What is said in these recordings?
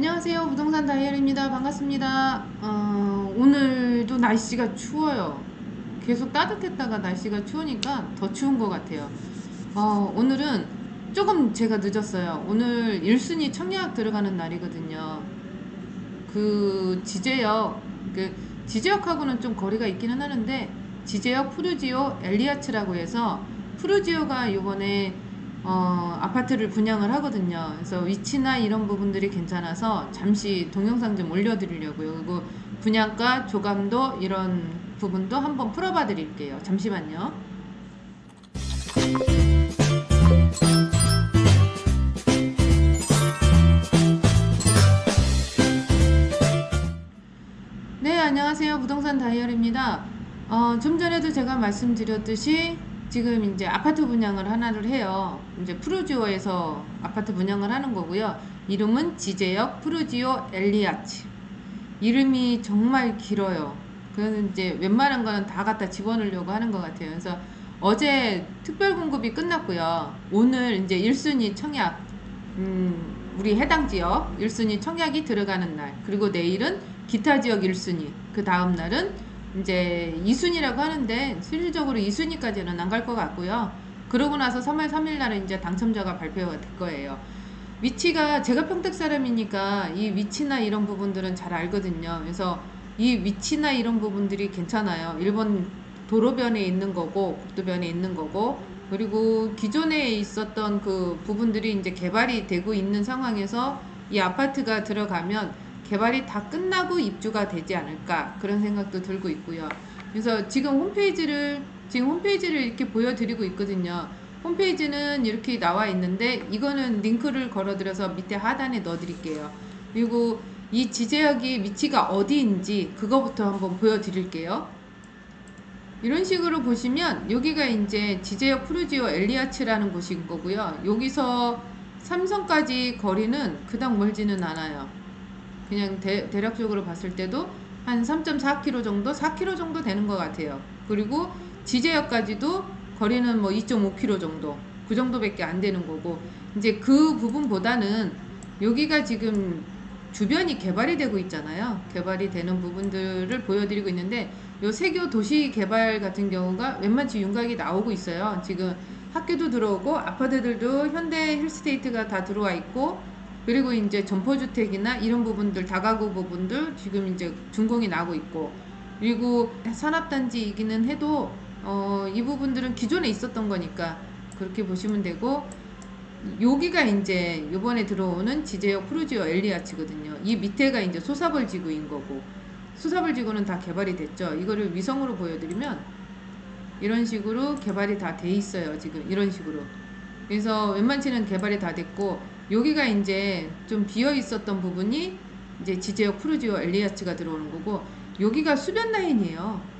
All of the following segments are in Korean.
안녕하세요. 부동산 다이얼입니다. 반갑습니다. 어, 오늘도 날씨가 추워요. 계속 따뜻했다가 날씨가 추우니까 더 추운 것 같아요. 어, 오늘은 조금 제가 늦었어요. 오늘 1순위 청약 들어가는 날이거든요. 그 지제역, 그 지제역하고는 좀 거리가 있기는 하는데 지제역 푸르지오 엘리아츠라고 해서 푸르지오가 요번에 어, 아파트를 분양을 하거든요. 그래서 위치나 이런 부분들이 괜찮아서 잠시 동영상 좀 올려드리려고요. 그리고 분양가, 조감도 이런 부분도 한번 풀어봐 드릴게요. 잠시만요. 네, 안녕하세요. 부동산 다이얼입니다. 어, 좀 전에도 제가 말씀드렸듯이 지금 이제 아파트 분양을 하나를 해요. 이제 푸르지오에서 아파트 분양을 하는 거고요. 이름은 지제역 푸르지오 엘리아치. 이름이 정말 길어요. 그래서 이제 웬만한 거는 다 갖다 집어넣으려고 하는 것 같아요. 그래서 어제 특별 공급이 끝났고요. 오늘 이제 1순위 청약, 음, 우리 해당 지역 1순위 청약이 들어가는 날. 그리고 내일은 기타 지역 1순위. 그 다음 날은 이제 2순위라고 하는데 실질적으로 2순위까지는 안 갈 것 같고요. 그러고 나서 3월 3일 날은 이제 당첨자가 발표가 될 거예요. 위치가 제가 평택 사람이니까 이 위치나 이런 부분들은 잘 알거든요. 그래서 이 위치나 이런 부분들이 괜찮아요. 일본 도로변에 있는 거고 국도변에 있는 거고 그리고 기존에 있었던 그 부분들이 이제 개발이 되고 있는 상황에서 이 아파트가 들어가면 개발이 다 끝나고 입주가 되지 않을까 그런 생각도 들고 있고요. 그래서 지금 홈페이지를 지금 홈페이지를 이렇게 보여드리고 있거든요. 홈페이지는 이렇게 나와 있는데 이거는 링크를 걸어드려서 밑에 하단에 넣어드릴게요. 그리고 이 지제역이 위치가 어디인지 그거부터 한번 보여드릴게요. 이런 식으로 보시면 여기가 이제 지제역 푸르지오 엘리아츠라는 곳인 거고요. 여기서 삼성까지 거리는 그닥 멀지는 않아요. 그냥 대, 대략적으로 봤을 때도 한 3.4km 정도, 4km 정도 되는 것 같아요. 그리고 지제역까지도 거리는 뭐 2.5km 정도, 그 정도밖에 안 되는 거고, 이제 그 부분보다는 여기가 지금 주변이 개발이 되고 있잖아요. 개발이 되는 부분들을 보여드리고 있는데, 요 세교 도시 개발 같은 경우가 웬만치 윤곽이 나오고 있어요. 지금 학교도 들어오고, 아파트들도 현대 힐스테이트가 다 들어와 있고, 그리고 이제 점포주택이나 이런 부분들 다가구 부분들 지금 이제 준공이 나고 있고 그리고 산업단지이기는 해도 어, 이 부분들은 기존에 있었던 거니까 그렇게 보시면 되고 여기가 이제 요번에 들어오는 지제역 프루지오 엘리아치거든요. 이 밑에가 이제 소사벌 지구인 거고 소사벌 지구는 다 개발이 됐죠. 이거를 위성으로 보여드리면 이런 식으로 개발이 다 돼 있어요. 지금 이런 식으로. 그래서 웬만치는 개발이 다 됐고 여기가 이제 좀 비어 있었던 부분이 이제 지제역 프루지오 엘리아츠가 들어오는 거고 여기가 수변 라인이에요.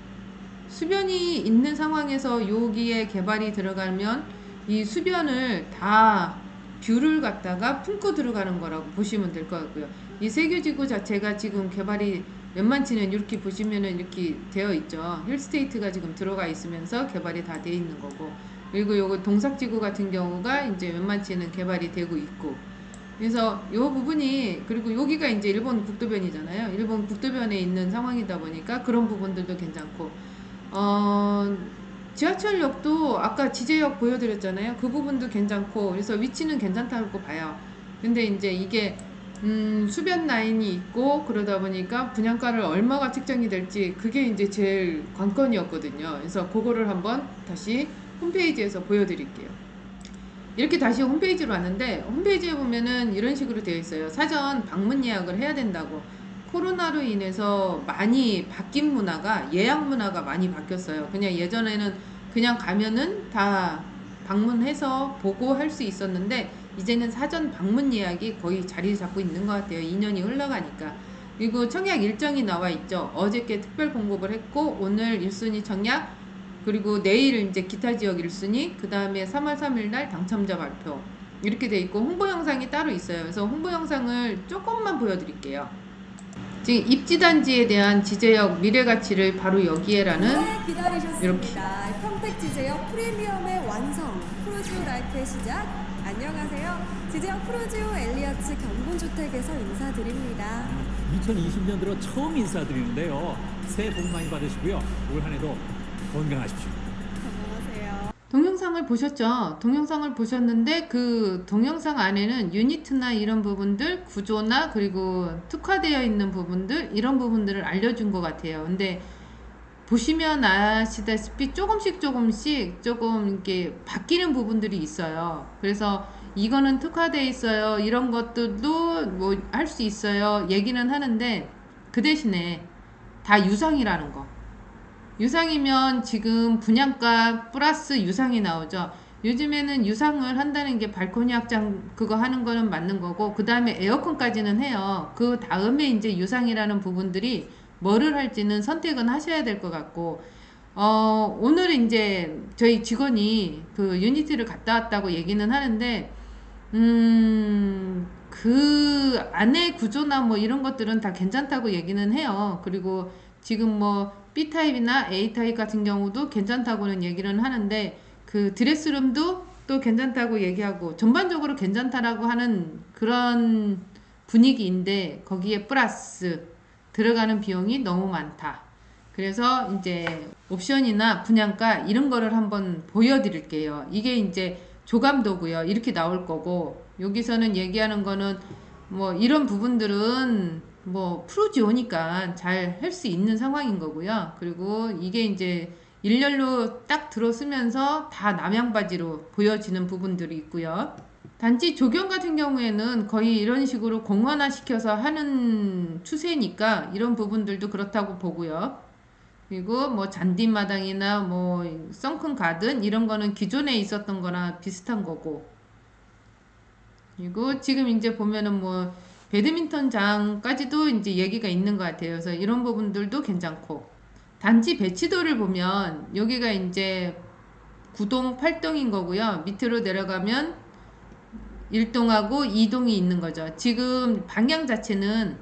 수변이 있는 상황에서 여기에 개발이 들어가면 이 수변을 다 뷰를 갖다가 품고 들어가는 거라고 보시면 될 것 같고요. 이 세계지구 자체가 지금 개발이 웬만치는 이렇게 보시면은 이렇게 되어 있죠. 힐스테이트가 지금 들어가 있으면서 개발이 다 돼 있는 거고 그리고 요거 동삭지구 같은 경우가 이제 웬만치는 개발이 되고 있고 그래서 요 부분이 그리고 여기가 이제 일본 국도변이잖아요. 일본 국도변에 있는 상황이다 보니까 그런 부분들도 괜찮고 어 지하철역도 아까 지제역 보여드렸잖아요. 그 부분도 괜찮고 그래서 위치는 괜찮다고 봐요. 근데 이제 이게 음, 수변 라인이 있고 그러다 보니까 분양가를 얼마가 책정이 될지 그게 이제 제일 관건이었거든요. 그래서 그거를 한번 다시 홈페이지에서 보여드릴게요. 이렇게 다시 홈페이지로 왔는데 홈페이지에 보면은 이런 식으로 되어 있어요. 사전 방문 예약을 해야 된다고. 코로나로 인해서 많이 바뀐 문화가 예약 문화가 많이 바뀌었어요. 그냥 예전에는 그냥 가면은 다 방문해서 보고 할 수 있었는데 이제는 사전 방문 예약이 거의 자리 잡고 있는 것 같아요. 2년이 흘러가니까. 그리고 청약 일정이 나와 있죠. 어저께 특별 공급을 했고 오늘 1순위 청약 그리고 내일 이제 기타 지역 1순위 그 다음에 3월 3일 날 당첨자 발표 이렇게 돼 있고 홍보 영상이 따로 있어요. 그래서 홍보 영상을 조금만 보여드릴게요. 지금 입지단지에 대한 지제역 미래 가치를 바로 여기에라는 네, 기다리셨습니다. 이렇게. 평택 지제역 프리미엄의 완성, 프로지오 라이프의 시작, 안녕하세요. 지지역 프로지오 엘리어츠 경분주택에서 인사드립니다. 2020년 들어 처음 인사드리는데요. 새해 복 많이 받으시고요. 올 한해도 건강하십시오. 건강하세요. 동영상을 보셨죠? 동영상을 보셨는데 그 동영상 안에는 유니트나 이런 부분들, 구조나 그리고 특화되어 있는 부분들 이런 부분들을 알려준 것 같아요. 근데 보시면 아시다시피 조금씩 조금씩 조금 이렇게 바뀌는 부분들이 있어요. 그래서 이거는 특화되어 있어요. 이런 것들도 뭐 할 수 있어요. 얘기는 하는데 그 대신에 다 유상이라는 거. 유상이면 지금 분양가 플러스 유상이 나오죠. 요즘에는 유상을 한다는 게 발코니 확장 그거 하는 거는 맞는 거고 그 다음에 에어컨까지는 해요. 그 다음에 이제 유상이라는 부분들이 뭐를 할지는 선택은 하셔야 될 것 같고 어 오늘 이제 저희 직원이 그 유니티를 갔다 왔다고 얘기는 하는데 음그 안에 구조나 뭐 이런 것들은 다 괜찮다고 얘기는 해요. 그리고 지금 뭐 B타입이나 A타입 같은 경우도 괜찮다고는 얘기를 하는데 그 드레스룸도 또 괜찮다고 얘기하고 전반적으로 괜찮다라고 하는 그런 분위기인데 거기에 플러스 들어가는 비용이 너무 많다. 그래서 이제 옵션이나 분양가 이런 거를 한번 보여드릴게요. 이게 이제 조감도고요. 이렇게 나올 거고 여기서는 얘기하는 거는 뭐 이런 부분들은 뭐 프로지오니까 잘 할 수 있는 상황인 거고요. 그리고 이게 이제 일렬로 딱 들어서면서 다 남양바지로 보여지는 부분들이 있고요. 단지 조경 같은 경우에는 거의 이런 식으로 공원화 시켜서 하는 추세니까 이런 부분들도 그렇다고 보고요. 그리고 뭐 잔디마당이나 뭐 썬큰 가든 이런 거는 기존에 있었던 거나 비슷한 거고. 그리고 지금 이제 보면은 뭐 배드민턴장까지도 이제 얘기가 있는 것 같아요. 그래서 이런 부분들도 괜찮고. 단지 배치도를 보면 여기가 이제 9동, 8동인 거고요. 밑으로 내려가면 1동하고 2동이 있는 거죠. 지금 방향 자체는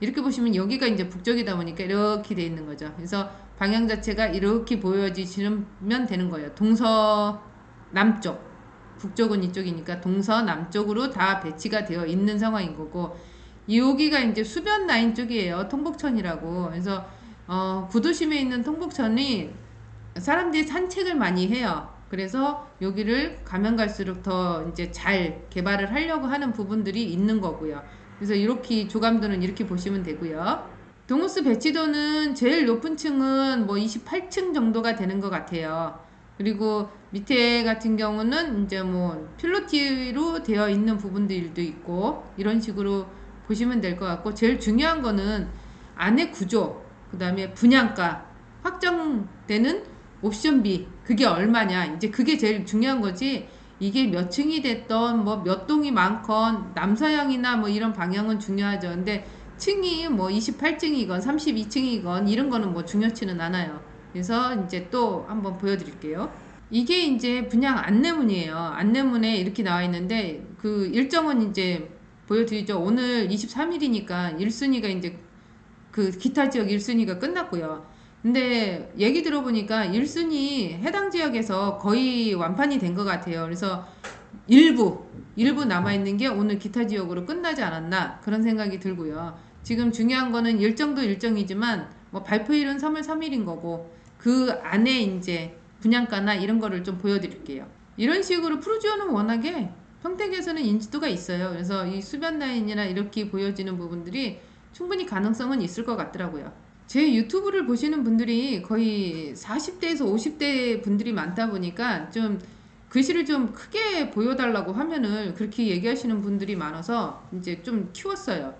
이렇게 보시면 여기가 이제 북쪽이다 보니까 이렇게 돼 있는 거죠. 그래서 방향 자체가 이렇게 보여지시면 되는 거예요. 동서 남쪽. 북쪽은 이쪽이니까 동서 남쪽으로 다 배치가 되어 있는 상황인 거고 여기가 이제 수변 라인 쪽이에요. 통북천이라고. 그래서 어, 구도심에 있는 통북천이 사람들이 산책을 많이 해요. 그래서 여기를 가면 갈수록 더 이제 잘 개발을 하려고 하는 부분들이 있는 거고요. 그래서 이렇게 조감도는 이렇게 보시면 되고요. 동호스 배치도는 제일 높은 층은 뭐 28층 정도가 되는 것 같아요. 그리고 밑에 같은 경우는 이제 뭐 필로티로 되어 있는 부분들도 있고 이런 식으로 보시면 될 것 같고 제일 중요한 거는 안에 구조, 그 다음에 분양가, 확정되는 옵션비 그게 얼마냐. 이제 그게 제일 중요한 거지. 이게 몇 층이 됐던 뭐 몇 동이 많건 남서향이나 뭐 이런 방향은 중요하죠. 근데 층이 뭐 28층이건 32층이건 이런 거는 뭐 중요치는 않아요 그래서 이제 또 한번 보여드릴게요 이게 이제 분양 안내문이에요 안내문에 이렇게 나와 있는데 그 일정은 이제 보여드리죠 오늘 23일이니까 1순위가 이제 그 기타 지역 1순위가 끝났고요. 근데 얘기 들어보니까 1순위 해당 지역에서 거의 완판이 된 것 같아요. 그래서 일부, 일부 남아있는 게 오늘 기타 지역으로 끝나지 않았나 그런 생각이 들고요. 지금 중요한 거는 일정도 일정이지만 뭐 발표일은 3월 3일인 거고 그 안에 이제 분양가나 이런 거를 좀 보여드릴게요. 이런 식으로 프로지오는 워낙에 평택에서는 인지도가 있어요. 그래서 이 수변 라인이나 이렇게 보여지는 부분들이 충분히 가능성은 있을 것 같더라고요. 제 유튜브를 보시는 분들이 거의 40대에서 50대 분들이 많다 보니까 좀 글씨를 좀 크게 보여달라고 화면을 그렇게 얘기하시는 분들이 많아서 이제 좀 키웠어요.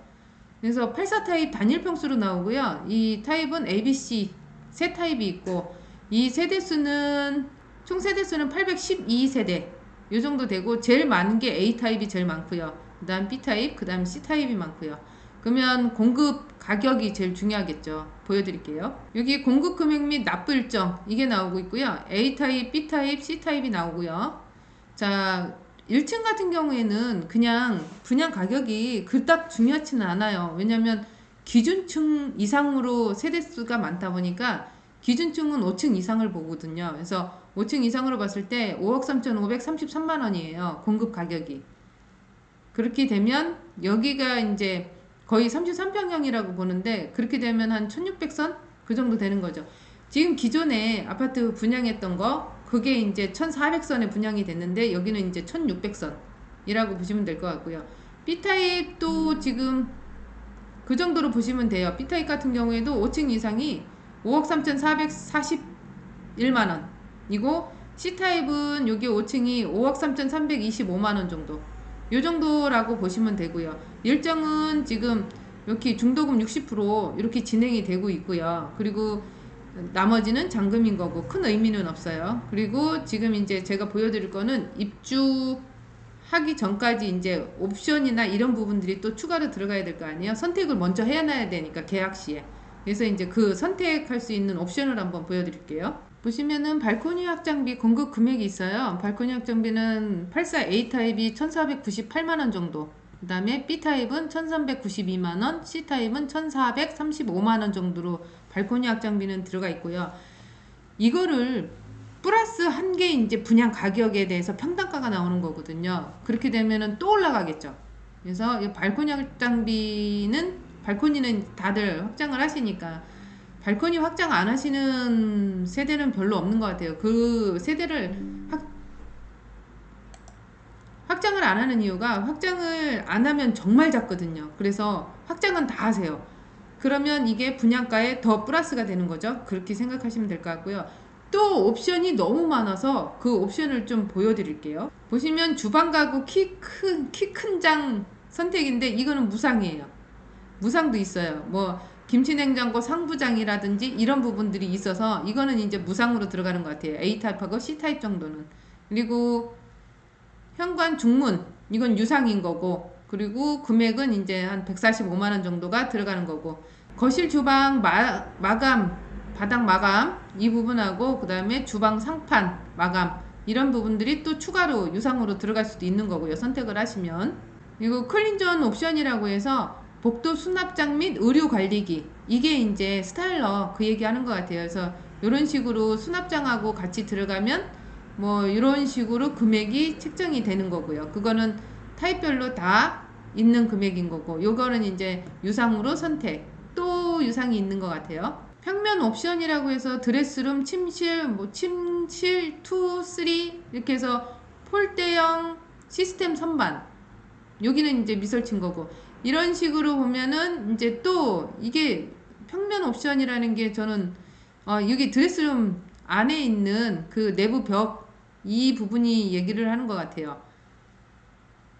그래서 84 타입 단일 평수로 나오고요. 이 타입은 ABC 세 타입이 있고 이 세대수는 총 세대수는 812세대 요 정도 되고 제일 많은 게 A 타입이 제일 많고요. 그 다음 B 타입, 그 다음 C 타입이 많고요. 그러면 공급 가격이 제일 중요하겠죠. 보여드릴게요. 여기 공급 금액 및 납부 일정 이게 나오고 있고요. A 타입, B 타입, C 타입이 나오고요. 자, 1층 같은 경우에는 그냥 분양 가격이 그닥 중요하지는 않아요. 왜냐면 기준층 이상으로 세대수가 많다 보니까 기준층은 5층 이상을 보거든요. 그래서 5층 이상으로 봤을 때 5억 3,533만 원이에요. 공급 가격이. 그렇게 되면 여기가 이제 거의 33평형이라고 보는데 그렇게 되면 한 1600선 그 정도 되는 거죠. 지금 기존에 아파트 분양했던 거 그게 이제 1400선에 분양이 됐는데 여기는 이제 1600선이라고 보시면 될 것 같고요. B타입도 지금 그 정도로 보시면 돼요. B타입 같은 경우에도 5층 이상이 5억 3,441만 원. 이고 C타입은 여기 5층이 5억 3,325만 원 정도. 요 정도라고 보시면 되고요. 일정은 지금 이렇게 중도금 60% 이렇게 진행이 되고 있고요. 그리고 나머지는 잔금인 거고 큰 의미는 없어요. 그리고 지금 이제 제가 보여드릴 거는 입주 하기 전까지 이제 옵션이나 이런 부분들이 또 추가로 들어가야 될 거 아니에요. 선택을 먼저 해놔야 되니까 계약 시에. 그래서 이제 그 선택할 수 있는 옵션을 한번 보여드릴게요. 보시면은 발코니 확장비 공급 금액이 있어요. 발코니 확장비는 84A 타입이 1,498만 원 정도. 그 다음에 B 타입은 1,392만 원, C 타입은 1,435만 원 정도로 발코니 확장비는 들어가 있고요. 이거를 플러스 한 개 이제 분양 가격에 대해서 평당가가 나오는 거거든요. 그렇게 되면은 또 올라가겠죠. 그래서 이 발코니 확장비는 발코니는 다들 확장을 하시니까 발코니 확장 안 하시는 세대는 별로 없는 것 같아요. 그 세대를 확, 확장을 안 하는 이유가 확장을 안 하면 정말 작거든요. 그래서 확장은 다 하세요. 그러면 이게 분양가에 더 플러스가 되는 거죠. 그렇게 생각하시면 될 것 같고요. 또 옵션이 너무 많아서 그 옵션을 좀 보여드릴게요. 보시면 주방 가구 키 큰 키 큰 장 선택인데 이거는 무상이에요. 무상도 있어요. 뭐 김치냉장고 상부장이라든지 이런 부분들이 있어서 이거는 이제 무상으로 들어가는 것 같아요. A 타입하고 C 타입 정도는. 그리고 현관 중문 이건 유상인 거고 그리고 금액은 이제 한 145만 원 정도가 들어가는 거고 거실 주방 마, 마감 바닥 마감 이 부분하고 그 다음에 주방 상판 마감 이런 부분들이 또 추가로 유상으로 들어갈 수도 있는 거고요 선택을 하시면. 그리고 클린존 옵션이라고 해서 복도 수납장 및 의류 관리기. 이게 이제 스타일러 그 얘기 하는 것 같아요. 그래서 이런 식으로 수납장하고 같이 들어가면 뭐 이런 식으로 금액이 책정이 되는 거고요. 그거는 타입별로 다 있는 금액인 거고 요거는 이제 유상으로 선택. 또 유상이 있는 것 같아요 평면 옵션이라고 해서 드레스룸 침실 뭐 침실 2, 3 이렇게 해서 폴대형 시스템 선반 여기는 이제 미설친 거고 이런 식으로 보면은 이제 또 이게 평면 옵션이라는 게 저는 어 여기 드레스룸 안에 있는 그 내부 벽 이 부분이 얘기를 하는 것 같아요.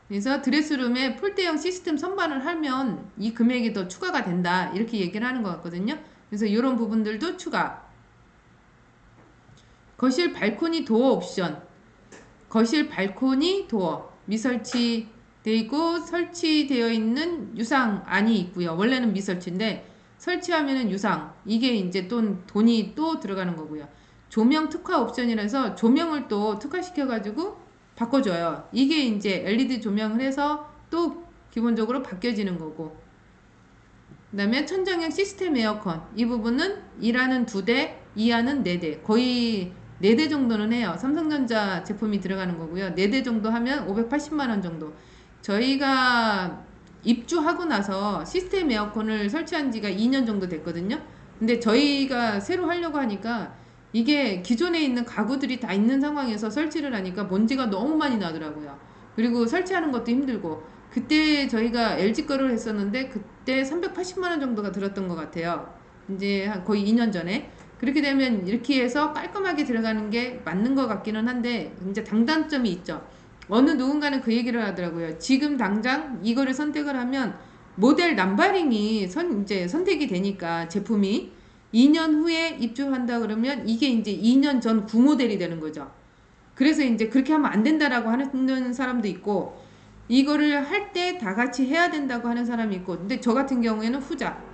그래서 드레스룸에 폴대형 시스템 선반을 하면 이 금액이 더 추가가 된다 이렇게 얘기를 하는 것 같거든요. 그래서 이런 부분들도 추가. 거실 발코니 도어 옵션. 거실 발코니 도어 미설치 돼 있고 설치되어 있는 유상 안이 있고요. 원래는 미설치인데 설치하면은 유상 이게 이제 또 돈이 또 들어가는 거고요. 조명 특화 옵션이라서 조명을 또 특화시켜 가지고 바꿔줘요. 이게 이제 LED 조명을 해서 또 기본적으로 바뀌어지는 거고. 그 다음에 천정형 시스템 에어컨 이 부분은 1하는 2대, 2하는 4대 거의 4대 정도는 해요. 삼성전자 제품이 들어가는 거고요. 4대 정도 하면 580만 원 정도. 저희가 입주하고 나서 시스템 에어컨을 설치한 지가 2년 정도 됐거든요. 근데 저희가 새로 하려고 하니까 이게 기존에 있는 가구들이 다 있는 상황에서 설치를 하니까 먼지가 너무 많이 나더라고요. 그리고 설치하는 것도 힘들고 그때 저희가 LG 거를 했었는데 그때 380만 원 정도가 들었던 것 같아요. 이제 한 거의 2년 전에 그렇게 되면 이렇게 해서 깔끔하게 들어가는 게 맞는 것 같기는 한데 이제 장단점이 있죠. 어느 누군가는 그 얘기를 하더라고요. 지금 당장 이거를 선택을 하면 모델 남바링이 선 이제 선택이 되니까 제품이 2년 후에 입주한다 그러면 이게 이제 2년 전 구모델이 되는 거죠. 그래서 이제 그렇게 하면 안 된다라고 하는 사람도 있고 이거를 할 때 다 같이 해야 된다고 하는 사람이 있고 근데 저 같은 경우에는 후자.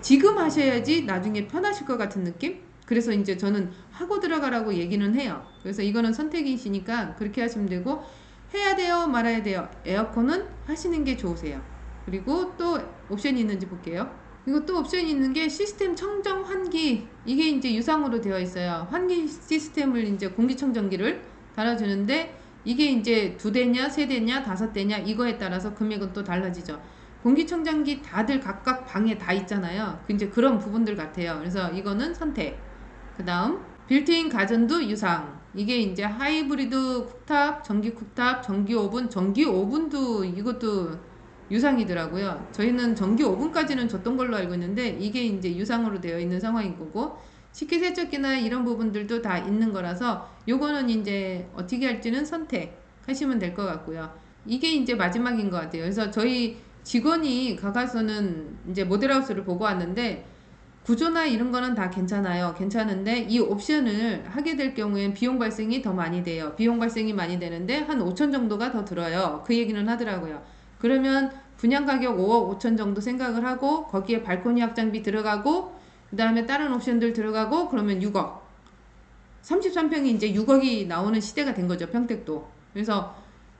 지금 하셔야지 나중에 편하실 것 같은 느낌? 그래서 이제 저는 하고 들어가라고 얘기는 해요. 그래서 이거는 선택이시니까 그렇게 하시면 되고 해야 돼요 말아야 돼요. 에어컨은 하시는 게 좋으세요. 그리고 또 옵션이 있는지 볼게요. 이것도 옵션이 있는 게 시스템 청정 환기. 이게 이제 유상으로 되어 있어요. 환기 시스템을 이제 공기청정기를 달아주는데 이게 이제 두 대냐 세 대냐 다섯 대냐 이거에 따라서 금액은 또 달라지죠. 공기청정기 다들 각각 방에 다 있잖아요. 그 이제 그런 부분들 같아요. 그래서 이거는 선택. 그 다음 빌트인 가전도 유상. 이게 이제 하이브리드 쿡탑, 전기 쿡탑, 전기 오븐, 전기 오븐도 이것도 유상이더라고요. 저희는 전기 오븐까지는 줬던 걸로 알고 있는데 이게 이제 유상으로 되어 있는 상황인 거고 식기세척기나 이런 부분들도 다 있는 거라서 요거는 이제 어떻게 할지는 선택하시면 될 것 같고요. 이게 이제 마지막인 것 같아요. 그래서 저희 직원이 가가서는 이제 모델하우스를 보고 왔는데 구조나 이런 거는 다 괜찮아요. 괜찮은데 이 옵션을 하게 될 경우엔 비용 발생이 더 많이 돼요. 비용 발생이 많이 되는데 한 5천 정도가 더 들어요. 그 얘기는 하더라고요. 그러면 분양 가격 5억 5천 정도 생각을 하고 거기에 발코니 확장비 들어가고 그 다음에 다른 옵션들 들어가고 그러면 6억. 33평이 이제 6억이 나오는 시대가 된 거죠 평택도. 그래서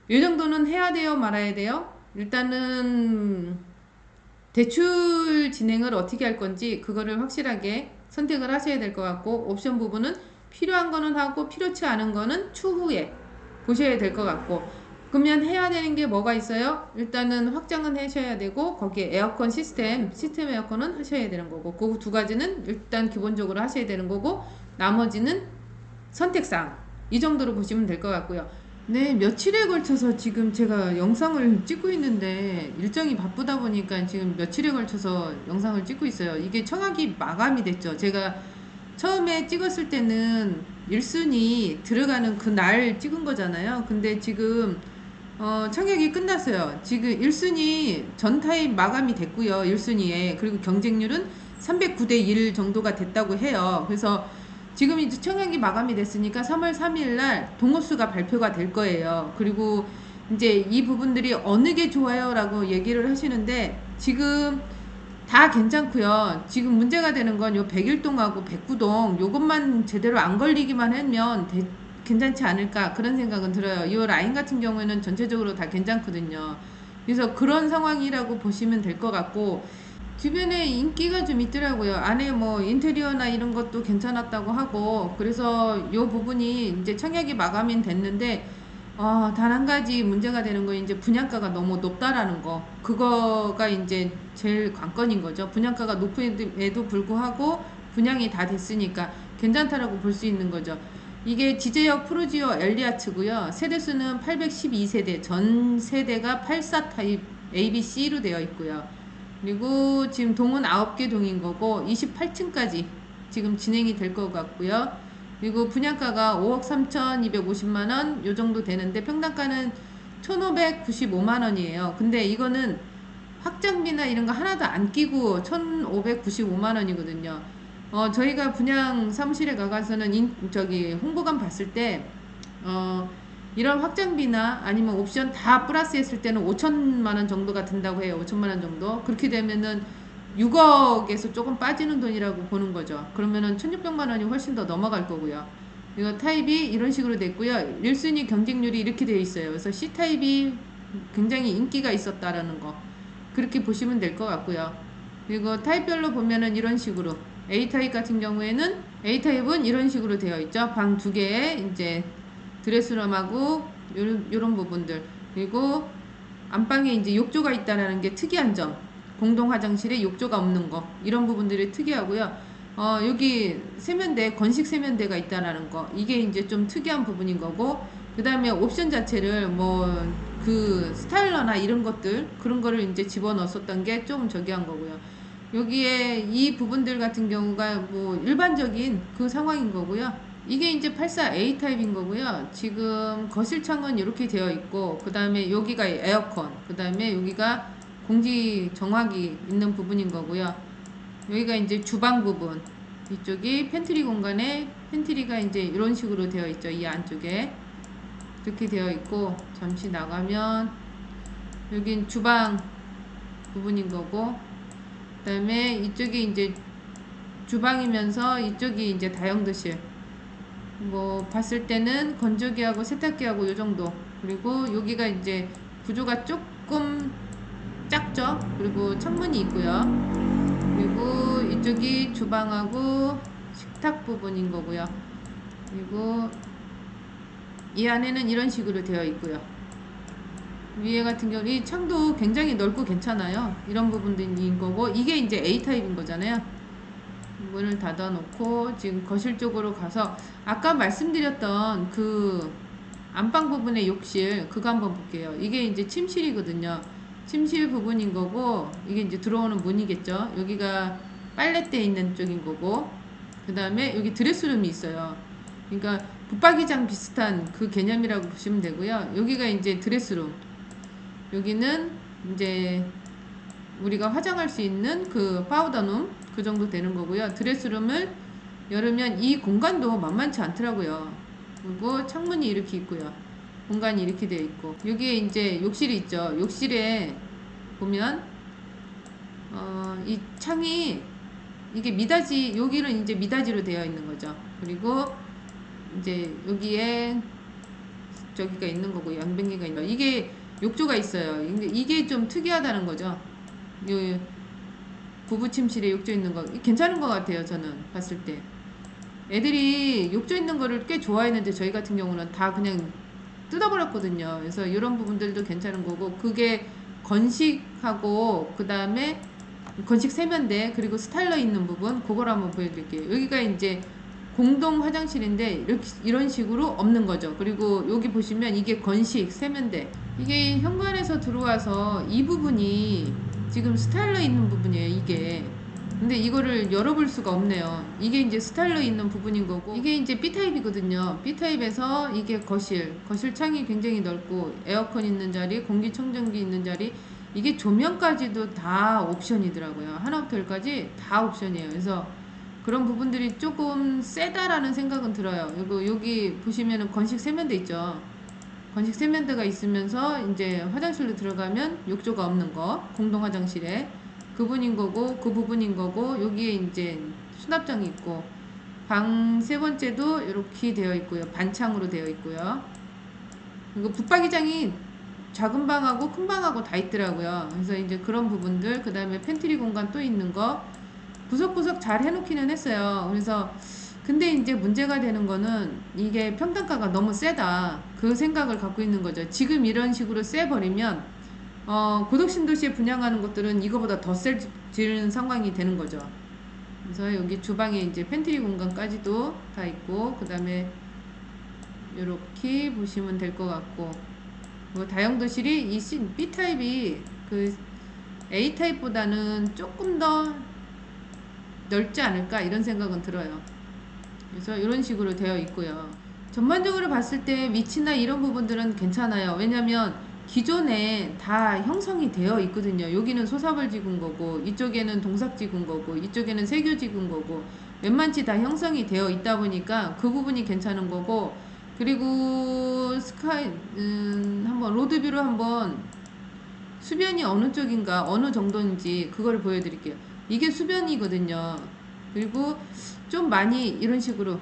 이 정도는 해야 돼요 말아야 돼요? 일단은 대출 진행을 어떻게 할 건지 그거를 확실하게 선택을 하셔야 될 것 같고 옵션 부분은 필요한 거는 하고 필요치 않은 거는 추후에 보셔야 될 것 같고 그러면 해야 되는 게 뭐가 있어요? 일단은 확장은 하셔야 되고 거기에 에어컨 시스템 시스템 에어컨은 하셔야 되는 거고 그 두 가지는 일단 기본적으로 하셔야 되는 거고 나머지는 선택상 이 정도로 보시면 될 것 같고요. 네, 며칠에 걸쳐서 지금 제가 영상을 찍고 있는데 일정이 바쁘다 보니까 지금 며칠에 걸쳐서 영상을 찍고 있어요. 이게 청약이 마감이 됐죠. 제가 처음에 찍었을 때는 1순위 들어가는 그 날 찍은 거잖아요. 근데 지금 어, 청약이 끝났어요. 지금 1순위 전 타입 마감이 됐고요. 1순위에. 그리고 경쟁률은 309대 1 정도가 됐다고 해요. 그래서 지금 이제 청약이 마감이 됐으니까 3월 3일 날 동호수가 발표가 될 거예요. 그리고 이제 이 부분들이 어느 게 좋아요라고 얘기를 하시는데 지금 다 괜찮고요. 지금 문제가 되는 건요 백일동하고 백구동 요것만 제대로 안 걸리기만 하면 대- 괜찮지 않을까 그런 생각은 들어요. 이 라인 같은 경우에는 전체적으로 다 괜찮거든요. 그래서 그런 상황이라고 보시면 될 것 같고 주변에 인기가 좀 있더라고요. 안에 뭐 인테리어나 이런 것도 괜찮았다고 하고 그래서 요 부분이 이제 청약이 마감이 됐는데 어, 단한 가지 문제가 되는 건 이제 분양가가 너무 높다라는 거. 그거가 이제 제일 관건인 거죠. 분양가가 높음에도 불구하고 분양이 다 됐으니까 괜찮다라고 볼 수 있는 거죠. 이게 지제역 프로지오 엘리아츠고요. 세대수는 812세대, 전 세대가 84 타입 ABC로 되어 있고요. 그리고 지금 동은 9개 동인 거고 28층까지 지금 진행이 될 것 같고요. 그리고 분양가가 5억 3,250만 원 요 정도 되는데 평당가는 1,595만 원이에요. 근데 이거는 확장비나 이런 거 하나도 안 끼고 1,595만 원이거든요. 어, 저희가 분양 사무실에 가가서는 인, 저기 홍보관 봤을 때 어, 이런 확장비나 아니면 옵션 다 플러스 했을 때는 5천만 원 정도가 든다고 해요. 5천만 원 정도. 그렇게 되면은 6억에서 조금 빠지는 돈이라고 보는 거죠. 그러면은 1,600만 원이 훨씬 더 넘어갈 거고요. 이거 타입이 이런 식으로 됐고요. 1순위 경쟁률이 이렇게 되어 있어요. 그래서 C 타입이 굉장히 인기가 있었다라는 거. 그렇게 보시면 될 것 같고요. 그리고 타입별로 보면은 이런 식으로 A 타입 같은 경우에는 A 타입은 이런 식으로 되어 있죠. 방 두 개에 이제 드레스룸하고 요런, 요런 부분들. 그리고 안방에 이제 욕조가 있다라는 게 특이한 점. 공동 화장실에 욕조가 없는 거. 이런 부분들이 특이하고요. 어 여기 세면대 건식 세면대가 있다라는 거. 이게 이제 좀 특이한 부분인 거고 그 다음에 옵션 자체를 뭐 그 스타일러나 이런 것들 그런 거를 이제 집어넣었었던 게 좀 저기한 거고요 여기에 이 부분들 같은 경우가 뭐 일반적인 그 상황인 거고요. 이게 이제 84A 타입인 거고요. 지금 거실 창은 이렇게 되어 있고, 그 다음에 여기가 에어컨, 그 다음에 여기가 공기 정화기 있는 부분인 거고요. 여기가 이제 주방 부분, 이쪽이 팬트리 공간에 팬트리가 이제 이런 식으로 되어 있죠. 이 안쪽에. 이렇게 되어 있고, 잠시 나가면, 여긴 주방 부분인 거고, 그 다음에 이쪽이 이제 주방이면서 이쪽이 이제 다용도실. 뭐 봤을 때는 건조기하고 세탁기하고 요 정도. 그리고 여기가 이제 구조가 조금 작죠. 그리고 창문이 있고요. 그리고 이쪽이 주방하고 식탁 부분인 거고요. 그리고 이 안에는 이런 식으로 되어 있고요. 위에 같은 경우 이 창도 굉장히 넓고 괜찮아요. 이런 부분들인 거고 이게 이제 A 타입인 거잖아요. 문을 닫아 놓고 지금 거실 쪽으로 가서 아까 말씀드렸던 그 안방 부분의 욕실 그거 한번 볼게요. 이게 이제 침실이거든요. 침실 부분인 거고 이게 이제 들어오는 문이겠죠. 여기가 빨래대 있는 쪽인 거고 그 다음에 여기 드레스룸이 있어요. 그러니까 붙박이장 비슷한 그 개념이라고 보시면 되고요. 여기가 이제 드레스룸. 여기는 이제 우리가 화장할 수 있는 그 파우더룸 그 정도 되는 거고요. 드레스룸을 열으면 이 공간도 만만치 않더라고요. 그리고 창문이 이렇게 있고요. 공간이 이렇게 되어 있고 여기에 이제 욕실이 있죠. 욕실에 보면 어, 이 창이 이게 미닫이 여기는 이제 미닫이로 되어 있는 거죠. 그리고 이제 여기에 저기가 있는 거고 양변기가 있는 거. 이게 욕조가 있어요. 이게 좀 특이하다는 거죠. 요 부부 침실에 욕조 있는 거 괜찮은 것 같아요. 저는 봤을 때 애들이 욕조 있는 거를 꽤 좋아했는데 저희 같은 경우는 다 그냥 뜯어버렸거든요. 그래서 이런 부분들도 괜찮은 거고 그게 건식하고 그 다음에 건식 세면대 그리고 스타일러 있는 부분 그걸 한번 보여드릴게요. 여기가 이제 공동 화장실인데 이렇게 이런 식으로 없는 거죠. 그리고 여기 보시면 이게 건식 세면대 이게 현관에서 들어와서 이 부분이 지금 스타일러 있는 부분이에요. 이게 근데 이거를 열어볼 수가 없네요. 이게 이제 스타일러 있는 부분인 거고 이게 이제 B 타입이거든요. B 타입에서 이게 거실 거실 창이 굉장히 넓고 에어컨 있는 자리, 공기청정기 있는 자리 이게 조명까지도 다 옵션이더라고요. 열까지 다 옵션이에요. 그래서 그런 부분들이 조금 세다라는 생각은 들어요. 그리고 여기 보시면은 건식 세면대 있죠. 건식 세면대가 있으면서 이제 화장실로 들어가면 욕조가 없는 거 공동 화장실에 그분인 거고 그 부분인 거고 여기에 이제 수납장이 있고 방 세 번째도 이렇게 되어 있고요. 반창으로 되어 있고요. 그리고 붙박이장이 작은 방하고 큰 방하고 다 있더라고요. 그래서 이제 그런 부분들 그 다음에 팬트리 공간 또 있는 거 구석구석 잘 해놓기는 했어요. 그래서 근데 이제 문제가 되는 거는 이게 평당가가 너무 세다. 그 생각을 갖고 있는 거죠. 지금 이런 식으로 세 버리면 어, 고덕신도시에 분양하는 것들은 이거보다 더 셀지는 상황이 되는 거죠. 그래서 여기 주방에 이제 팬트리 공간까지도 다 있고 그 다음에 이렇게 보시면 될 것 같고 뭐 다용도실이 이 C, B 타입이 그 A 타입보다는 조금 더 넓지 않을까 이런 생각은 들어요. 그래서 이런 식으로 되어 있고요. 전반적으로 봤을 때 위치나 이런 부분들은 괜찮아요. 왜냐면 기존에 다 형성이 되어 있거든요. 여기는 소사벌 지군 거고, 이쪽에는 동삭 지군 거고, 이쪽에는 세교 지군 거고, 웬만치 다 형성이 되어 있다 보니까 그 부분이 괜찮은 거고, 그리고 스카이, 음, 한번 로드뷰로 한번 수변이 어느 쪽인가, 어느 정도인지 그거를 보여드릴게요. 이게 수변이거든요. 그리고 좀 많이 이런 식으로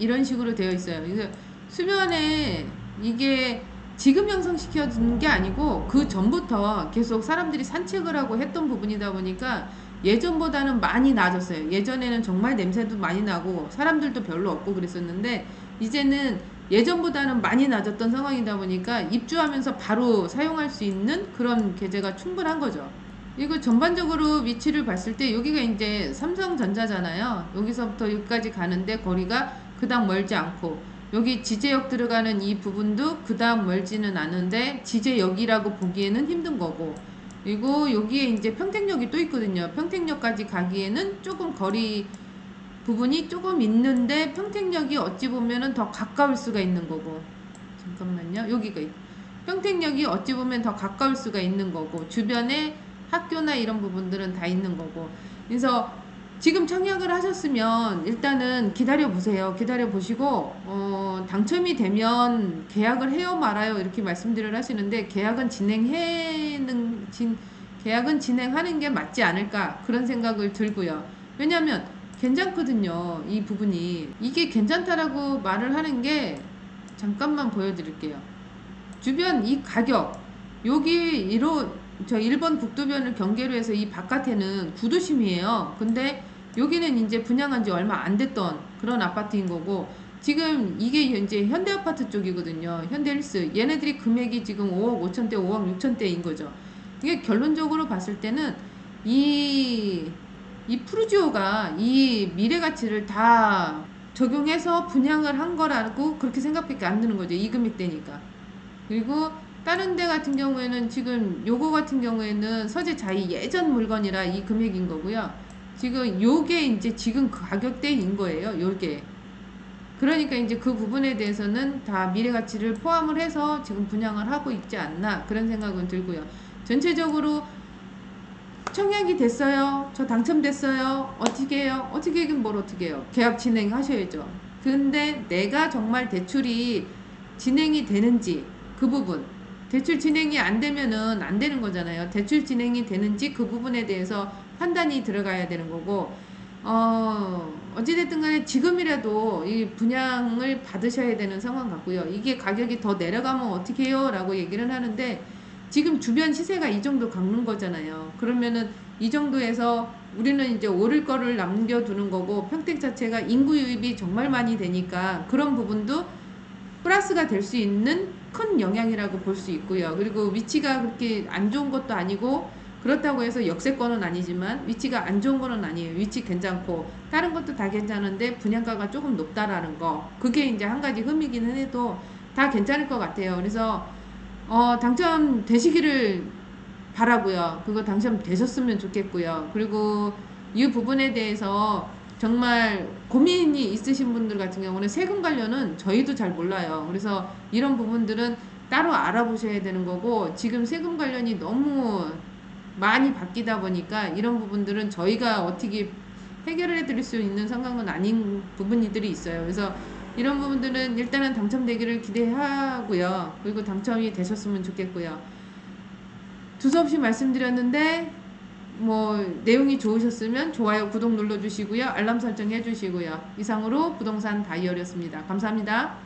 이런 식으로 되어 있어요. 그래서 수면에 이게 지금 형성시켜 준 게 아니고 그 전부터 계속 사람들이 산책을 하고 했던 부분이다 보니까 예전보다는 많이 나아졌어요. 예전에는 정말 냄새도 많이 나고 사람들도 별로 없고 그랬었는데 이제는 예전보다는 많이 낮았던 상황이다 보니까 입주하면서 바로 사용할 수 있는 그런 계제가 충분한 거죠. 이거 전반적으로 위치를 봤을 때 여기가 이제 삼성전자잖아요. 여기서부터 여기까지 가는데 거리가 그닥 멀지 않고 여기 지제역 들어가는 이 부분도 그닥 멀지는 않은데 지제역이라고 보기에는 힘든 거고 그리고 여기에 이제 평택역이 또 있거든요. 평택역까지 가기에는 조금 거리 부분이 조금 있는데 평택역이 어찌 보면은 더 가까울 수가 있는 거고 잠깐만요. 여기가 있- 평택역이 어찌 보면 더 가까울 수가 있는 거고 주변에 학교나 이런 부분들은 다 있는 거고 그래서 지금 청약을 하셨으면 일단은 기다려 보세요. 기다려 보시고 어, 당첨이 되면 계약을 해요 말아요 이렇게 말씀들을 하시는데 계약은 진행해는 진 계약은 진행하는 게 맞지 않을까 그런 생각을 들고요. 왜냐하면 괜찮거든요. 이 부분이 이게 괜찮다라고 말을 하는 게 잠깐만 보여드릴게요. 주변 이 가격 여기 이로 저 1번 국도변을 경계로 해서 이 바깥에는 구도심이에요. 근데 여기는 이제 분양한 지 얼마 안 됐던 그런 아파트인 거고 지금 이게 이제 현대 아파트 쪽이거든요. 현대일스 얘네들이 금액이 지금 5억 5천대, 5억 6천대인 거죠. 이게 결론적으로 봤을 때는 이, 이 푸르지오가 이 미래 가치를 다 적용해서 분양을 한 거라고 그렇게 생각밖에 안 드는 거죠. 이 금액대니까. 그리고 다른 데 같은 경우에는 지금 요거 같은 경우에는 서재 자이 예전 물건이라 이 금액인 거고요. 지금 요게 이제 지금 그 가격대인 거예요. 요게. 그러니까 이제 그 부분에 대해서는 다 미래 가치를 포함을 해서 지금 분양을 하고 있지 않나 그런 생각은 들고요. 전체적으로 청약이 됐어요. 저 당첨됐어요. 어떻게 해요? 어떻게 하긴 뭘 어떻게 해요? 계약 진행하셔야죠. 근데 내가 정말 대출이 진행이 되는지 그 부분 대출 진행이 안 되면은 안 되는 거잖아요. 대출 진행이 되는지 그 부분에 대해서 판단이 들어가야 되는 거고 어 어찌됐든 간에 지금이라도 이 분양을 받으셔야 되는 상황 같고요. 이게 가격이 더 내려가면 어떻게 해요? 라고 얘기를 하는데 지금 주변 시세가 이 정도 강는 거잖아요. 그러면은 이 정도에서 우리는 이제 오를 거를 남겨두는 거고 평택 자체가 인구 유입이 정말 많이 되니까 그런 부분도 플러스가 될 수 있는 큰 영향이라고 볼 수 있고요. 그리고 위치가 그렇게 안 좋은 것도 아니고 그렇다고 해서 역세권은 아니지만 위치가 안 좋은 거는 아니에요. 위치 괜찮고 다른 것도 다 괜찮은데 분양가가 조금 높다라는 거 그게 이제 한 가지 흠이기는 해도 다 괜찮을 것 같아요. 그래서 어, 당첨되시기를 바라고요. 그거 당첨되셨으면 좋겠고요. 그리고 이 부분에 대해서 정말 고민이 있으신 분들 같은 경우는 세금 관련은 저희도 잘 몰라요. 그래서 이런 부분들은 따로 알아보셔야 되는 거고 지금 세금 관련이 너무 많이 바뀌다 보니까 이런 부분들은 저희가 어떻게 해결해 드릴 수 있는 상황은 아닌 부분들이 있어요. 그래서 이런 부분들은 일단은 당첨되기를 기대하고요. 그리고 당첨이 되셨으면 좋겠고요. 두서없이 말씀드렸는데 뭐 내용이 좋으셨으면 좋아요, 구독 눌러주시고요. 알람 설정 해주시고요. 이상으로 부동산 다이어리였습니다. 감사합니다.